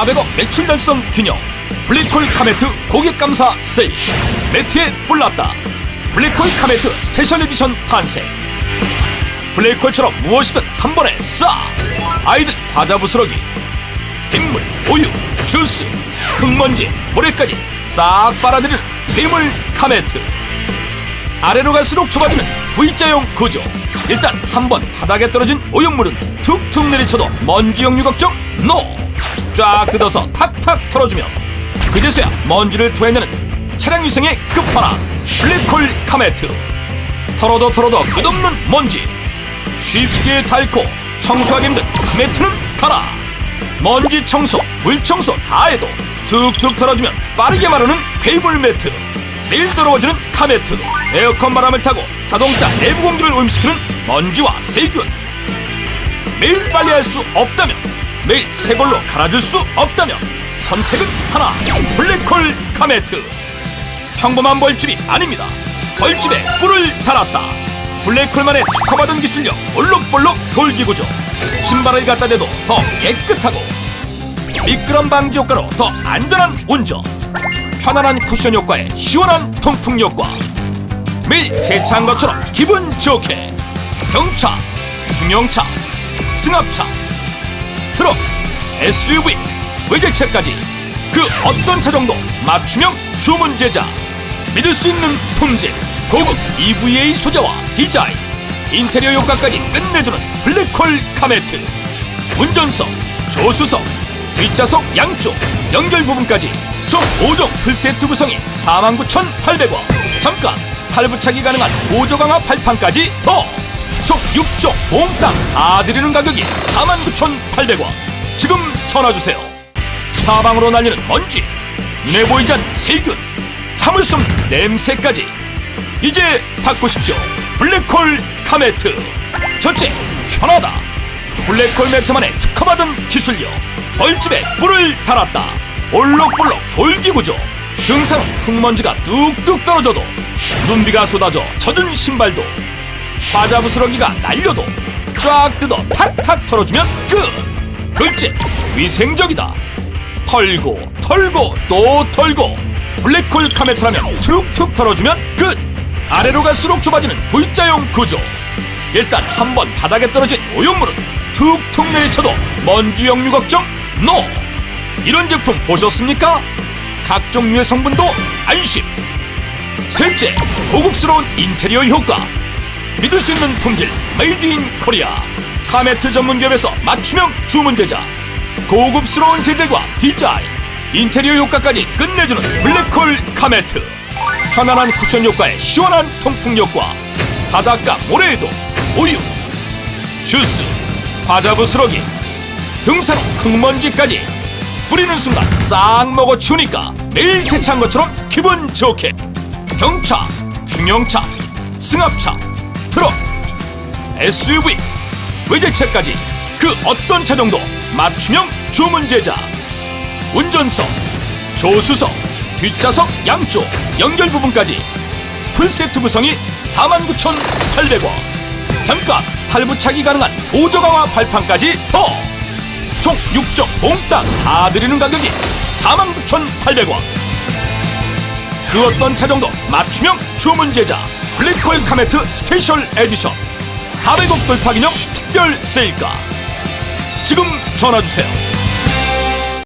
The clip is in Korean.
400억 매출 달성 기념. 블랙홀 카메트 고객 감사 세일. 매트에 뿔났다. 블랙홀 카메트 스페셜 에디션 탄생. 블랙홀처럼 무엇이든 한 번에 싹 아이들 과자 부스러기 빗물 우유 주스 흙먼지 모래까지 싹 빨아들이는 괴물 카메트. 아래로 갈수록 좁아지는 V자형 구조. 일단 한 번 바닥에 떨어진 오염물은 툭툭 내리쳐도 먼지 역류 걱정 NO 쫙 뜯어서 탁탁 털어주면 그제서야 먼지를 토해내는 차량 위생의 끝판왕 블랙홀 카메트. 털어도 털어도 끝없는 먼지 쉽게 닳고 청소하기 힘든 카메트는 가라 먼지 청소, 물 청소 다 해도 툭툭 털어주면 빠르게 마르는 괴물 매트. 매일 더러워지는 카메트. 에어컨 바람을 타고 자동차 내부 공기를 오염시키는 먼지와 세균. 매일 빨래할 수 없다면 매일 새 걸로 갈아줄 수 없다면 선택은 하나 블랙홀 카메트. 평범한 벌집이 아닙니다. 벌집에 뿔을 달았다. 블랙홀만의 특허받은 기술력 볼록볼록 돌기구조. 신발을 갖다 대도 더 깨끗하고 미끄럼 방지 효과로 더 안전한 운전. 편안한 쿠션 효과에 시원한 통풍 효과. 매일 세차한 것처럼 기분 좋게. 경차, 중형차, 승합차, 트럭, SUV, 외제차까지 그 어떤 차종도 맞춤형 주문 제작 믿을 수 있는 품질 고급 EVA 소재와 디자인 인테리어 효과까지 끝내주는 블랙홀 카메트 운전석, 조수석, 뒷좌석 양쪽 연결 부분까지 총 5종 풀세트 구성이 49,800원 잠깐 탈부착이 가능한 보조강화 발판까지 더 총 6종 몽땅 다 드리는 가격이 49,800원 지금 전화주세요. 사방으로 날리는 먼지 눈에 보이지 않는 세균 참을 수 없는 냄새까지. 이제 바꾸십시오. 블랙홀 카메트. 첫째 편하다. 블랙홀 매트만의 특허받은 기술력 벌집에 뿔을 달았다. 볼록볼록 돌기 구조. 등산 후 흙먼지가 뚝뚝 떨어져도 눈비가 쏟아져 젖은 신발도 과자 부스러기가 날려도 쫙 뜯어 탁탁 털어주면 끝 둘째 위생적이다. 털고 털고 또 털고. 블랙홀 카메트라면 툭툭 털어주면 끝. 아래로 갈수록 좁아지는 V자형 구조. 일단 한 번 바닥에 떨어진 오염물은 툭툭 내리쳐도 먼지 역류 걱정 NO. 이런 제품 보셨습니까? 각종 유해 성분도 안심. 셋째 고급스러운 인테리어 효과. 믿을 수 있는 품질 메이드 인 코리아 카메트 전문기업에서 맞춤형 주문 제작 고급스러운 재질과 디자인 인테리어 효과까지 끝내주는 블랙홀 카메트. 편안한 쿠션 효과에 시원한 통풍 효과 바닷가 모래에도 우유 주스 과자 부스러기 등산 후 흙먼지까지 뿌리는 순간 싹 먹어 치우니까 매일 세차한 것처럼 기분 좋게. 경차, 중형차, 승합차, 트럭, SUV, 외제차까지 그 어떤 차종도 맞춤형 주문 제작 운전석, 조수석, 뒷좌석 양쪽 연결 부분까지 풀세트 구성이 49,800원. 잠깐 탈부착이 가능한 보조강화 발판까지 더! 총 6종 몽땅 다 드리는 가격이 49,800원. 그 어떤 차종도 맞춤형 주문 제작 블랙홀 카메트 스페셜 에디션 400억 돌파 기념 특별 세일가 지금 전화 주세요.